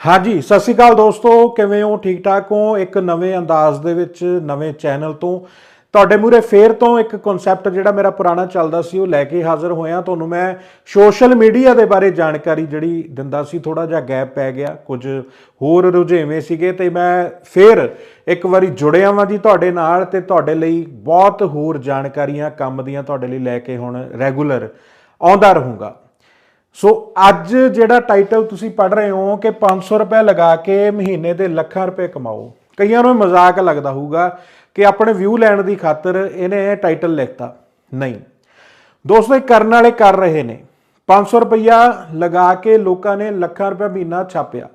ਹਾਂਜੀ, ਸਤਿ ਸ਼੍ਰੀ ਅਕਾਲ ਦੋਸਤੋ, ਕਿਵੇਂ ਹੋ? ਠੀਕ ਠਾਕ ਹੋ? ਇੱਕ ਨਵੇਂ ਅੰਦਾਜ਼ ਦੇ ਵਿੱਚ, ਨਵੇਂ ਚੈਨਲ ਤੋਂ। ਤੁਹਾਡੇ ਮੂਰੇ ਫੇਰ ਤੋਂ ਇੱਕ ਕਨਸੈਪਟ ਜਿਹੜਾ ਮੇਰਾ ਪੁਰਾਣਾ ਚੱਲਦਾ ਸੀ, ਉਹ ਲੈ ਕੇ ਹਾਜ਼ਰ ਹੋਇਆ। ਤੁਹਾਨੂੰ ਮੈਂ ਸੋਸ਼ਲ ਮੀਡੀਆ ਦੇ ਬਾਰੇ ਜਾਣਕਾਰੀ ਜਿਹੜੀ ਦਿੰਦਾ ਸੀ ਥੋੜਾ ਜਿਹਾ ਗੈਪ ਪੈ ਗਿਆ। ਕੁਝ ਹੋਰ ਰੁਝੇਵੇਂ ਸੀਗੇ ਤੇ ਮੈਂ ਫੇਰ ਇੱਕ ਵਾਰੀ ਜੁੜਿਆ ਵਾਂ ਜੀ ਤੁਹਾਡੇ ਨਾਲ ਤੇ ਤੁਹਾਡੇ ਲਈ ਬਹੁਤ ਹੋਰ ਜਾਣਕਾਰੀਆਂ ਕੰਮ ਦੀਆਂ ਤੁਹਾਡੇ ਲਈ ਲੈ ਕੇ ਹੁਣ ਰੈਗੂਲਰ ਆਉਂਦਾ ਰਹੂੰਗਾ। ਸੋ ਅੱਜ ਜਿਹੜਾ ਟਾਈਟਲ ਤੁਸੀਂ ਪੜ ਰਹੇ ਹੋ ਕਿ 500 ਰੁਪਏ ਲਗਾ ਕੇ ਮਹੀਨੇ ਦੇ ਲੱਖਾਂ ਰੁਪਏ ਕਮਾਓ। ਕਈਆਂ ਨੂੰ ਮਜ਼ਾਕ ਲੱਗਦਾ ਹੋਊਗਾ ਕਿ ਆਪਣੇ ਵਿਊ ਲੈਣ ਦੀ ਖਾਤਰ ਇਹਨੇ ਟਾਈਟਲ ਲਿਖਤਾ। ਨਹੀਂ। ਦੋਸਤੋ, ਇਹ ਕਰਨ ਵਾਲੇ ਕਰ ਰਹੇ ਨੇ। 500 ਰੁਪਇਆ ਲਗਾ ਕੇ ਲੋਕਾਂ ਨੇ ਲੱਖਾਂ ਰੁਪਏ ਮਹੀਨਾ ਛਾਪਿਆ।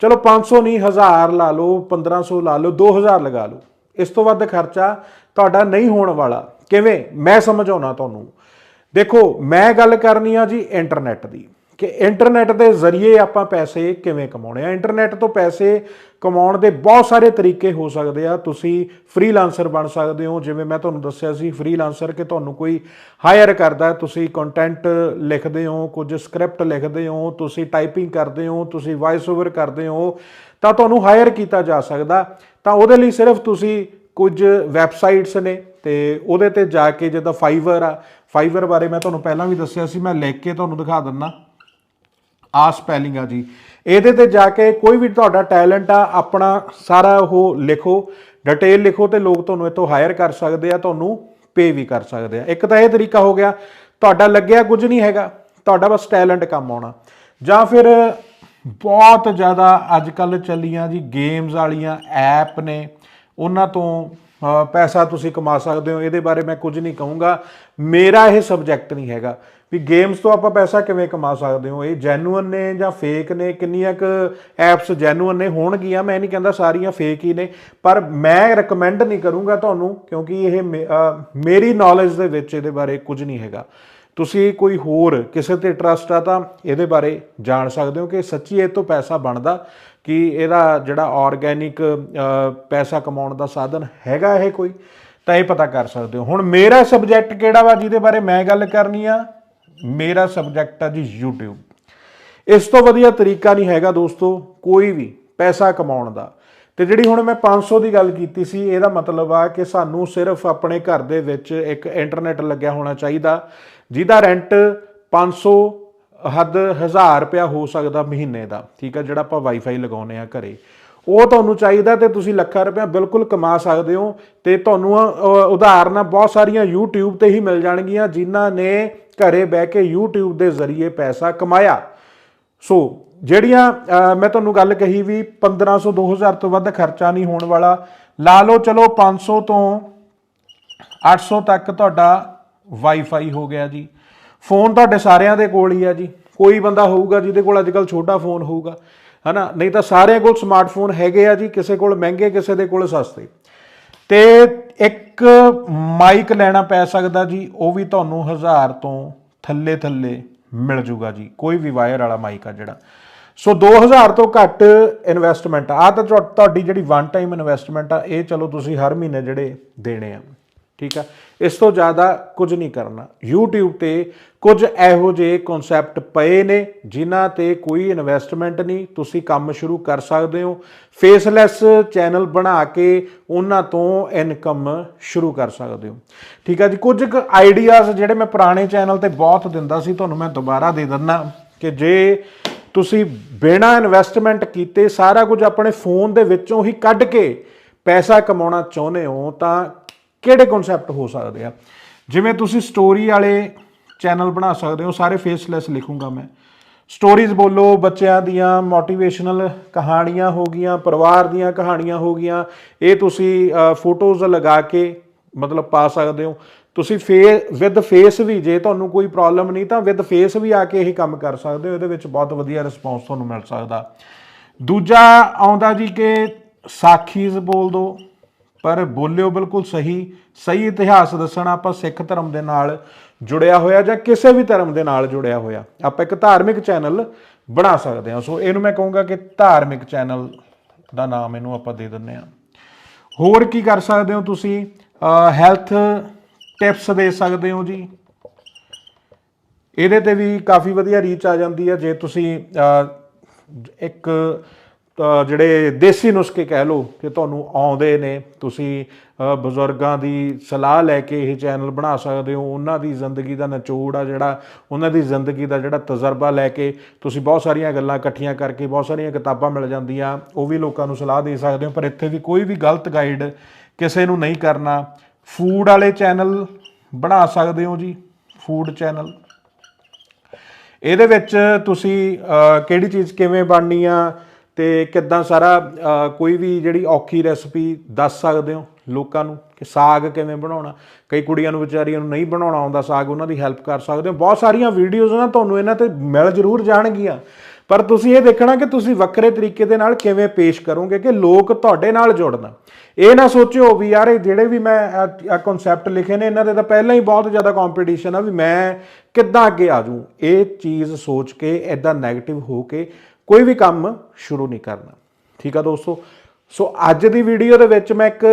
ਚਲੋ 500 ਨਹੀਂ 1000 ਲਾ ਲਓ 1500 ਲਾ ਲਓ 2000 ਲਗਾ ਲਓ। ਇਸ ਤੋਂ ਵੱਧ ਖਰਚਾ ਤੁਹਾਡਾ ਨਹੀਂ ਹੋਣ ਵਾਲਾ। ਕਿਵੇਂ? ਮੈਂ ਸਮਝਾਉਣਾ ਤੁਹਾਨੂੰ। ਦੇਖੋ, ਮੈਂ ਗੱਲ ਕਰਨੀ ਆ ਜੀ ਇੰਟਰਨੈਟ ਦੀ ਕਿ ਇੰਟਰਨੈਟ ਦੇ ਜ਼ਰੀਏ ਆਪਾਂ ਪੈਸੇ ਕਿਵੇਂ ਕਮਾਉਣੇ ਆ? ਇੰਟਰਨੈਟ ਤੋਂ ਪੈਸੇ ਕਮਾਉਣ ਦੇ ਬਹੁਤ ਸਾਰੇ ਤਰੀਕੇ ਹੋ ਸਕਦੇ ਆ। ਤੁਸੀਂ ਫ੍ਰੀਲਾਂਸਰ ਬਣ ਸਕਦੇ ਹੋ। ਜਿਵੇਂ ਮੈਂ ਤੁਹਾਨੂੰ ਦੱਸਿਆ ਸੀ ਫ੍ਰੀਲਾਂਸਰ ਕਿ ਤੁਹਾਨੂੰ ਕੋਈ ਹਾਇਰ ਕਰਦਾ ਤੁਸੀਂ ਕੰਟੈਂਟ ਲਿਖਦੇ ਹੋ, ਕੁਝ ਸਕ੍ਰਿਪਟ ਲਿਖਦੇ ਹੋ, ਤੁਸੀਂ ਟਾਈਪਿੰਗ ਕਰਦੇ ਹੋ, ਤੁਸੀਂ ਵਾਇਸ ਓਵਰ ਕਰਦੇ ਹੋ, ਤਾਂ ਤੁਹਾਨੂੰ ਹਾਇਰ ਕੀਤਾ ਜਾ ਸਕਦਾ। ਤਾਂ ਉਹਦੇ ਲਈ ਸਿਰਫ ਤੁਸੀਂ ਕੁਝ ਵੈਬਸਾਈਟਸ ਨੇ ਤੇ ਉਹਦੇ ਤੇ ਜਾ ਕੇ ਜਿੱਦਾਂ ਫਾਈਵਰ ਆ ਫਾਈਵਰ ਬਾਰੇ ਮੈਂ ਤੁਹਾਨੂੰ ਪਹਿਲਾਂ ਵੀ ਦੱਸਿਆ ਸੀ, ਮੈਂ ਲਿਖ ਕੇ ਤੁਹਾਨੂੰ ਦਿਖਾ ਦਿੰਦਾ ਆ ਸਪੈਲਿੰਗ ਆ ਜੀ। ਇਹਦੇ ਤੇ ਜਾ ਕੇ ਕੋਈ ਵੀ ਤੁਹਾਡਾ ਟੈਲੈਂਟ ਆ, ਆਪਣਾ ਸਾਰਾ ਉਹ ਲਿਖੋ ਡਿਟੇਲ ਲਿਖੋ ਤੇ ਲੋਕ ਤੁਹਾਨੂੰ ਇਤੋਂ ਹਾਇਰ ਕਰ ਸਕਦੇ ਆ, ਤੁਹਾਨੂੰ ਪੇ ਵੀ ਕਰ ਸਕਦੇ ਆ। ਇੱਕ ਤਾਂ ਇਹ ਤਰੀਕਾ ਹੋ ਗਿਆ, ਤੁਹਾਡਾ ਲੱਗਿਆ ਕੁਝ ਨਹੀਂ ਹੈਗਾ, ਤੁਹਾਡਾ ਬਸ ਟੈਲੈਂਟ ਕੰਮ ਆਉਣਾ। ਜਾਂ ਫਿਰ ਬਹੁਤ ਜ਼ਿਆਦਾ ਅੱਜ ਕੱਲ ਚੱਲੀਆਂ ਜੀ ਗੇਮਸ ਵਾਲੀਆਂ ਐਪ ਨੇ, ਉਹਨਾਂ ਤੋਂ ਪੈਸਾ ਤੁਸੀਂ ਕਮਾ ਸਕਦੇ ਹੋ, ਇਹਦੇ ਬਾਰੇ ਮੈਂ ਕੁਝ ਨਹੀਂ ਕਹੂੰਗਾ। ਮੇਰਾ ਇਹ ਸਬਜੈਕਟ ਨਹੀਂ ਹੈਗਾ ਵੀ ਗੇਮਸ ਤੋਂ ਆਪਾਂ ਪੈਸਾ ਕਿਵੇਂ ਕਮਾ ਸਕਦੇ ਹੋ। ਇਹ ਜੈਨੂਅਨ ਨੇ ਜਾਂ ਫੇਕ ਨੇ? ਕਿੰਨੀਆਂ ਕੁ ਐਪਸ ਜੈਨੂਅਨ ਨੇ? ਹੋਣਗੀਆਂ, ਮੈਂ ਨਹੀਂ ਕਹਿੰਦਾ ਸਾਰੀਆਂ ਫੇਕ ਹੀ ਨੇ, ਪਰ ਮੈਂ ਰეკਮੈਂਡ ਨਹੀਂ ਕਰੂੰਗਾ ਤੁਹਾਨੂੰ ਕਿਉਂਕਿ ਇਹ ਮੇ- ਮੇਰੀ ਨੌਲੇਜ ਦੇ ਵਿੱਚ ਇਹਦੇ ਬਾਰੇ ਕੁਝ ਨਹੀਂ ਹੈਗਾ। ਤੁਸੀਂ ਕੋਈ ਹੋਰ ਕਿਸੇ ਤੇ ਟਰਸਟ ਆ ਤਾਂ ਇਹਦੇ ਬਾਰੇ ਜਾਣ ਸਕਦੇ ਹੋ ਕਿ ਸੱਚੀ ਇਹ ਤੋਂ ਪੈਸਾ ਬਣਦਾ। ਕਿ ਇਹਦਾ ਜਿਹੜਾ ਆਰਗੈਨਿਕ ਪੈਸਾ ਕਮਾਉਣ ਦਾ ਸਾਧਨ ਹੈਗਾ ਇਹ ਕੋਈ? ਤਾਂ ਇਹ ਪਤਾ ਕਰ ਸਕਦੇ ਹੋ। ਹੁਣ ਮੇਰਾ ਸਬਜੈਕਟ ਕਿਹੜਾ ਵਾ ਜਿਹਦੇ ਬਾਰੇ ਮੈਂ ਗੱਲ ਕਰਨੀ ਆ? ਮੇਰਾ ਸਬਜੈਕਟ ਆ ਜੀ YouTube ਇਸ ਤੋਂ ਵਧੀਆ ਤਰੀਕਾ ਨਹੀਂ ਹੈਗਾ ਦੋਸਤੋ ਕੋਈ ਵੀ ਪੈਸਾ ਕਮਾਉਣ ਦਾ। ਤੇ ਜਿਹੜੀ ਹੁਣ ਮੈਂ 500 ਦੀ ਗੱਲ ਕੀਤੀ ਸੀ, ਇਹਦਾ ਮਤਲਬ ਆ ਕਿ ਸਾਨੂੰ ਸਿਰਫ ਆਪਣੇ ਘਰ ਦੇ ਵਿੱਚ ਇੱਕ ਇੰਟਰਨੈਟ ਲੱਗਿਆ ਹੋਣਾ ਚਾਹੀਦਾ, ਜਿਹਦਾ ਰੈਂਟ 500 ਹੱਦ 1000 ਰੁਪਿਆ ਹੋ ਸਕਦਾ ਮਹੀਨੇ ਦਾ, ਠੀਕ ਆ ਜਿਹੜਾ ਆਪਾਂ ਵਾਈਫਾਈ ਲਗਾਉਨੇ ਆ ਘਰੇ। ਉਹ ਤੁਹਾਨੂੰ ਚਾਹੀਦਾ ਤੇ ਤੁਸੀਂ ਲੱਖਾਂ ਰੁਪਇਆ ਬਿਲਕੁਲ ਕਮਾ ਸਕਦੇ ਹੋ ਤੇ ਤੁਹਾਨੂੰ ਉਦਾਹਰਨਾਂ ਬਹੁਤ ਸਾਰੀਆਂ YouTube ਤੇ ਹੀ ਮਿਲ ਜਾਣਗੀਆਂ, ਜਿਨ੍ਹਾਂ ਨੇ ਘਰੇ ਬਹਿ ਕੇ YouTube ਦੇ ਜ਼ਰੀਏ ਪੈਸਾ ਕਮਾਇਆ। ਸੋ, ਜਿਹੜੀਆਂ ਮੈਂ ਤੁਹਾਨੂੰ ਗੱਲ ਕਹੀ ਵੀ 1500 2000 ਤੋਂ ਵੱਧ ਖਰਚਾ ਨਹੀਂ ਹੋਣ ਵਾਲਾ, ਲਾ ਲਓ, ਚਲੋ 500 ਤੋਂ 800 ਤੱਕ ਤੁਹਾਡਾ ਵਾਈਫਾਈ ਹੋ ਗਿਆ ਜੀ। ਫੋਨ ਤੁਹਾਡੇ ਸਾਰਿਆਂ ਦੇ ਕੋਲ ਹੀ ਆ ਜੀ। ਕੋਈ ਬੰਦਾ ਹੋਊਗਾ ਜਿਹਦੇ ਕੋਲ ਅੱਜਕੱਲ ਛੋਟਾ ਫੋਨ ਹੋਊਗਾ, ਹਨਾ? ਨਹੀਂ ਤਾਂ ਸਾਰਿਆਂ ਕੋਲ ਸਮਾਰਟਫੋਨ ਹੈਗੇ ਆ ਜੀ, ਕਿਸੇ ਕੋਲ ਮਹਿੰਗੇ, ਕਿਸੇ ਦੇ ਕੋਲ ਸਸਤੇ। ਤੇ ਇੱਕ ਮਾਈਕ ਲੈਣਾ ਪੈ ਸਕਦਾ ਜੀ, ਉਹ ਵੀ ਤੁਹਾਨੂੰ 1000 ਤੋਂ ਥੱਲੇ ਥੱਲੇ ਮਿਲ ਜੂਗਾ ਜੀ, ਕੋਈ ਵੀ ਵਾਇਰ ਵਾਲਾ ਮਾਈਕ ਆ ਜਿਹੜਾ। ਸੋ 2000 ਤੋਂ ਘੱਟ ਇਨਵੈਸਟਮੈਂਟ ਆ। ਤਾਂ ਤੁਹਾ- ਤੁਹਾਡੀ ਜਿਹੜੀ ਵਨ ਟਾਈਮ ਇਨਵੈਸਟਮੈਂਟ ਆ, ਇਹ ਚਲੋ ਤੁਸੀਂ ਹਰ ਮਹੀਨੇ ਜਿਹੜੇ ਦੇਣੇ ਆ। ਠੀਕ ਆ? ਇਸ ਤੋਂ ਜ਼ਿਆਦਾ ਕੁਝ ਨਹੀਂ ਕਰਨਾ। YouTube ਤੇ ਕੁਝ ਇਹੋ ਜਿਹੇ ਕਨਸੈਪਟ ਪਏ ਨੇ, ਜਿਨ੍ਹਾਂ ਤੇ ਕੋਈ ਇਨਵੈਸਟਮੈਂਟ ਨਹੀਂ। ਤੁਸੀਂ ਕੰਮ ਸ਼ੁਰੂ ਕਰ ਸਕਦੇ ਹੋ। ਫੇਸਲੈਸ ਚੈਨਲ ਬਣਾ ਕੇ ਉਹਨਾਂ ਤੋਂ ਇਨਕਮ ਸ਼ੁਰੂ ਕਰ ਸਕਦੇ ਹੋ। ਠੀਕ ਆ ਜੀ? ਕੁਝ ਕੁ ਆਈਡੀਆਜ਼ ਜਿਹੜੇ ਮੈਂ ਪੁਰਾਣੇ ਚੈਨਲ ਤੇ ਬਹੁਤ ਦਿੰਦਾ ਸੀ, ਤੁਹਾਨੂੰ ਮੈਂ ਦੁਬਾਰਾ ਦੇ ਦਿੰਦਾ ਕਿ ਜੇ ਤੁਸੀਂ ਬਿਨਾਂ ਇਨਵੈਸਟਮੈਂਟ ਕੀਤੇ ਸਾਰਾ ਕੁਝ ਆਪਣੇ ਫੋਨ ਦੇ ਵਿੱਚੋਂ ਹੀ ਕੱਢ ਕੇ ਪੈਸਾ ਕਮਾਉਣਾ ਚਾਹੁੰਦੇ ਹੋ, ਤਾਂ ਕਿਹੜੇ ਕਨਸੈਪਟ ਹੋ ਸਕਦੇ ਆ? ਜਿਵੇਂ ਤੁਸੀਂ ਸਟੋਰੀ ਵਾਲੇ ਚੈਨਲ ਬਣਾ ਸਕਦੇ ਹੋ ਸਾਰੇ ਫੇਸਲੈਸ ਲਿਖੂੰਗਾ ਮੈਂ। ਸਟੋਰੀਜ਼ ਬੋਲੋ, ਬੱਚਿਆਂ ਦੀਆਂ ਮੋਟੀਵੇਸ਼ਨਲ ਕਹਾਣੀਆਂ ਹੋ ਗਈਆਂ, ਪਰਿਵਾਰ ਦੀਆਂ ਕਹਾਣੀਆਂ ਹੋ ਗਈਆਂ। ਇਹ ਤੁਸੀਂ ਫੋਟੋਜ਼ ਲਗਾ ਕੇ ਮਤਲਬ ਪਾ ਸਕਦੇ ਹੋ। ਤੁਸੀਂ ਫੇ ਵਿਦ ਫੇਸ ਵੀ, ਜੇ ਤੁਹਾਨੂੰ ਕੋਈ ਪ੍ਰੋਬਲਮ ਨਹੀਂ, ਤਾਂ ਵਿਦ ਫੇਸ ਵੀ ਆ ਕੇ ਇਹ ਕੰਮ ਕਰ ਸਕਦੇ ਹੋ। ਇਹਦੇ ਵਿੱਚ ਬਹੁਤ ਵਧੀਆ ਰਿਸਪੌਂਸ ਤੁਹਾਨੂੰ ਮਿਲ ਸਕਦਾ। ਦੂਜਾ ਆਉਂਦਾ ਜੀ ਕਿ ਸਾਖੀਜ਼ ਬੋਲ ਦੋ। ਪਰ ਬੋਲਿਓ ਬਿਲਕੁਲ ਸਹੀ ਸਹੀ ਇਤਿਹਾਸ ਦੱਸਣਾ ਆਪਾਂ ਸਿੱਖ ਧਰਮ ਦੇ ਨਾਲ ਜੁੜਿਆ ਹੋਇਆ ਜਾਂ ਕਿਸੇ ਵੀ ਧਰਮ ਦੇ ਨਾਲ ਜੁੜਿਆ ਹੋਇਆ, ਆਪਾਂ ਇੱਕ ਧਾਰਮਿਕ ਚੈਨਲ ਬਣਾ ਸਕਦੇ ਹਾਂ। ਸੋ ਇਹਨੂੰ ਮੈਂ ਕਹੂੰਗਾ ਕਿ ਧਾਰਮਿਕ ਚੈਨਲ ਦਾ ਨਾਮ ਇਹਨੂੰ ਆਪਾਂ ਦੇ ਦਿੰਨੇ ਆ ਹੋਰ ਕੀ ਕਰ ਸਕਦੇ ਹੋ ਤੁਸੀਂ? ਹੈਲਥ ਟਿਪਸ ਦੇ ਸਕਦੇ ਹੋ ਜੀ। ਇਹਦੇ ਤੇ ਵੀ ਕਾਫੀ ਵਧੀਆ ਰੀਚ ਆ ਜਾਂਦੀ ਹੈ ਜੇ ਤੁਸੀਂ ਇੱਕ ਜਿਹੜੇ ਦੇਸੀ ਨੁਸਖੇ ਕਹਿ ਲਓ ਕਿ ਤੁਹਾਨੂੰ ਆਉਂਦੇ ਨੇ, ਤੁਸੀਂ ਬਜ਼ੁਰਗਾਂ ਦੀ ਸਲਾਹ ਲੈ ਕੇ ਇਹ ਚੈਨਲ ਬਣਾ ਸਕਦੇ ਹੋ, ਉਹਨਾਂ ਦੀ ਜ਼ਿੰਦਗੀ ਦਾ ਨਿਚੋੜ ਆ ਜਿਹੜਾ, ਉਹਨਾਂ ਦੀ ਜ਼ਿੰਦਗੀ ਦਾ ਜਿਹੜਾ ਤਜਰਬਾ ਲੈ ਕੇ ਤੁਸੀਂ ਬਹੁਤ ਸਾਰੀਆਂ ਗੱਲਾਂ ਇਕੱਠੀਆਂ ਕਰਕੇ ਬਹੁਤ ਸਾਰੀਆਂ ਕਿਤਾਬਾਂ ਮਿਲ ਜਾਂਦੀਆਂ, ਉਹ ਵੀ ਲੋਕਾਂ ਨੂੰ ਸਲਾਹ ਦੇ ਸਕਦੇ ਹੋ, ਪਰ ਇੱਥੇ ਵੀ ਕੋਈ ਵੀ ਗਲਤ ਗਾਈਡ ਕਿਸੇ ਨੂੰ ਨਹੀਂ ਕਰਨਾ। ਫੂਡ ਵਾਲੇ ਚੈਨਲ ਬਣਾ ਸਕਦੇ ਹੋ ਜੀ, ਫੂਡ ਚੈਨਲ। ਇਹਦੇ ਵਿੱਚ ਤੁਸੀਂ ਕਿਹੜੀ ਚੀਜ਼ ਕਿਵੇਂ ਬਣਨੀ ਆ ਤੇ ਕਿੱਦਾਂ ਸਾਰਾ ਕੋਈ ਵੀ ਜਿਹੜੀ ਔਖੀ ਰੈਸਪੀ ਦੱਸ ਸਕਦੇ ਹੋ ਲੋਕਾਂ ਨੂੰ ਕਿ ਸਾਗ ਕਿਵੇਂ ਬਣਾਉਣਾ? ਕਈ ਕੁੜੀਆਂ ਨੂੰ ਵਿਚਾਰੀਆਂ ਨੂੰ ਨਹੀਂ ਬਣਾਉਣਾ ਆਉਂਦਾ ਸਾਗ, ਉਹਨਾਂ ਦੀ ਹੈਲਪ ਕਰ ਸਕਦੇ ਹੋ। ਬਹੁਤ ਸਾਰੀਆਂ ਵੀਡੀਓਜ਼ ਨਾ ਤੁਹਾਨੂੰ ਇਹਨਾਂ ਤੇ ਮਿਲ ਜ਼ਰੂਰ ਜਾਣਗੀਆਂ। ਪਰ ਤੁਸੀਂ ਇਹ ਦੇਖਣਾ ਕਿ ਤੁਸੀਂ ਵੱਖਰੇ ਤਰੀਕੇ ਦੇ ਨਾਲ ਕਿਵੇਂ ਪੇਸ਼ ਕਰੋਗੇ ਕਿ ਲੋਕ ਤੁਹਾਡੇ ਨਾਲ ਜੁੜਨਾ। ਇਹ ਨਾ ਸੋਚਿਓ ਵੀ ਯਾਰ ਇਹ ਜਿਹੜੇ ਵੀ ਮੈਂ ਆ ਕਨਸੈਪਟ ਲਿਖੇ ਨੇ, ਇਹਨਾਂ ਦੇ ਤਾਂ ਪਹਿਲਾਂ ਹੀ ਬਹੁਤ ਜ਼ਿਆਦਾ ਕੰਪੀਟੀਸ਼ਨ ਆ ਵੀ ਮੈਂ ਕਿੱਦਾਂ ਅੱਗੇ ਆ ਜੂ ਇਹ ਚੀਜ਼ ਸੋਚ ਕੇ ਐਦਾਂ 네ਗੇਟਿਵ ਹੋ ਕੇ ਕੋਈ ਵੀ ਕੰਮ ਸ਼ੁਰੂ ਨਹੀਂ ਕਰਨਾ। ਠੀਕ ਆ ਦੋਸਤੋ? ਸੋ ਅੱਜ ਦੀ ਵੀਡੀਓ ਦੇ ਵਿੱਚ ਮੈਂ ਇੱਕ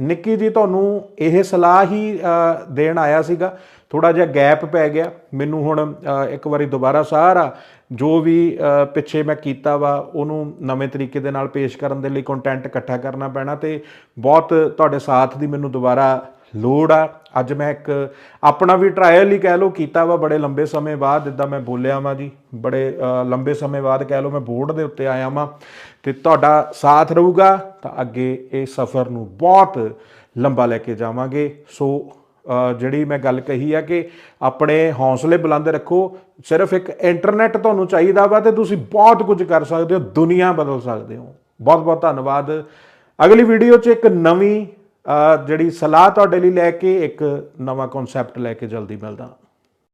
ਨਿੱਕੀ ਜੀ ਤੁਹਾਨੂੰ ਇਹ ਸਲਾਹ ਹੀ ਦੇਣ ਆਇਆ ਸੀਗਾ। ਥੋੜਾ ਜਿਹਾ ਗੈਪ ਪੈ ਗਿਆ। ਮੈਨੂੰ ਹੁਣ ਇੱਕ ਵਾਰੀ ਦੁਬਾਰਾ ਸਾਰਾ ਜੋ ਵੀ ਪਿੱਛੇ ਮੈਂ ਕੀਤਾ ਵਾ, ਉਹਨੂੰ ਨਵੇਂ ਤਰੀਕੇ ਦੇ ਨਾਲ ਪੇਸ਼ ਕਰਨ ਦੇ ਲਈ ਕੰਟੈਂਟ ਇਕੱਠਾ ਕਰਨਾ ਪੈਣਾ ਤੇ ਬਹੁਤ ਤੁਹਾਡੇ ਸਾਥ ਦੀ ਮੈਨੂੰ ਦੁਬਾਰਾ ਲੋੜ ਆ। ਅੱਜ ਮੈਂ ਇੱਕ ਆਪਣਾ ਵੀ ਟਰਾਇਲ ਹੀ ਕਹਿ ਲਓ, ਕੀਤਾ ਵਾ ਬੜੇ ਲੰਬੇ ਸਮੇਂ ਬਾਅਦ, ਜਿੱਦਾਂ ਮੈਂ ਬੋਲਿਆ ਵਾਂ ਜੀ, ਬੜੇ ਲੰਬੇ ਸਮੇਂ ਬਾਅਦ ਕਹਿ ਲਓ ਮੈਂ ਬੋਰਡ ਦੇ ਉੱਤੇ ਆਇਆ ਵਾਂ। ਤੇ ਤੁਹਾਡਾ ਸਾਥ ਰਹੂਗਾ, ਤਾਂ ਅੱਗੇ ਇਹ ਸਫ਼ਰ ਨੂੰ ਬਹੁਤ ਲੰਬਾ ਲੈ ਕੇ ਜਾਵਾਂਗੇ। ਸੋ ਜਿਹੜੀ ਮੈਂ ਗੱਲ ਕਹੀ ਆ ਕਿ ਆਪਣੇ ਹੌਸਲੇ ਬੁਲੰਦ ਰੱਖੋ, ਸਿਰਫ ਇੱਕ ਇੰਟਰਨੈਟ ਤੁਹਾਨੂੰ ਚਾਹੀਦਾ ਵਾ ਤੇ ਤੁਸੀਂ ਬਹੁਤ ਕੁਝ ਕਰ ਸਕਦੇ ਹੋ, ਦੁਨੀਆ ਬਦਲ ਸਕਦੇ ਹੋ। ਬਹੁਤ ਬਹੁਤ ਧੰਨਵਾਦ। ਅਗਲੀ ਵੀਡੀਓ 'ਚ ਇੱਕ ਨਵੀਂ ਜਿਹੜੀ ਸਲਾਹ ਤੁਹਾਡੇ ਲਈ ਲੈ ਕੇ ਇੱਕ ਨਵਾਂ ਕਨਸੈਪਟ ਲੈ ਕੇ ਜਲਦੀ ਮਿਲਦਾ।